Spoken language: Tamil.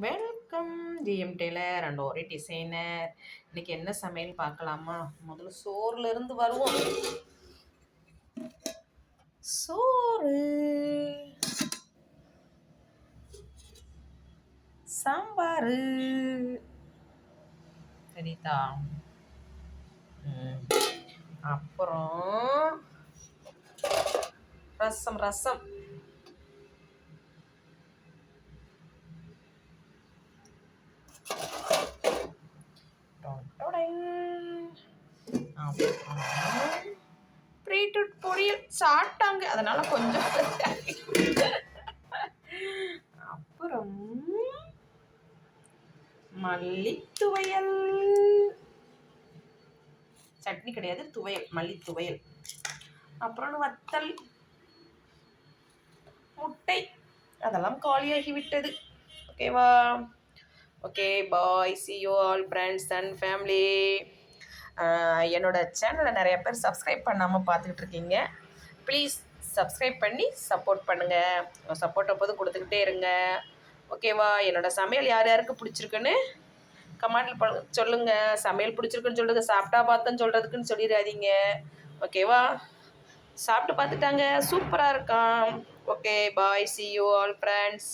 வெல்கம் ஜிஎம் டெய்லர் அண்ட் ஒரே டிசைனர் இன்னைக்கு என்ன சமையல் பார்க்கலாமா? முதல்ல சோறுல இருந்து வருவோம். சோறு. சாம்பார். சரிதா. அப்புறம் ரசம் ரசம். பீட்ரூட் பொரியல் சாப்பிட்டாங்க. அதனால கொஞ்சம் அப்புறம் மல்லி துவையல் சட்னி கிடையாது துவையல் மல்லி துவையல் அப்புறம் வத்தல். முட்டை. அதெல்லாம் காலியாகி விட்டது. ஓகேவா? Okay bye. See you all friends and family என்னோட சேனலை நிறைய பேர் சப்ஸ்கிரைப் பண்ணாமல் பார்த்துக்கிட்டு இருக்கீங்க ப்ளீஸ் சப்ஸ்கிரைப் பண்ணி சப்போர்ட் பண்ணுங்கள் உங்கள் சப்போர்ட் அப்போது கொடுத்துக்கிட்டே இருங்க. ஓகேவா என்னோடய சமையல் யார் யாருக்கு பிடிச்சிருக்குன்னு கமெண்டில் ப சொல்லுங்கள் சமையல் பிடிச்சிருக்குன்னு சொல்லுங்கள் சாப்பிட்டா பார்த்தேன்னு சொல்கிறதுக்குன்னு சொல்லிடாதீங்க. ஓகேவா சாப்பிட்டு பார்த்துட்டாங்க. சூப்பராக இருக்கான். Okay bye see you all friends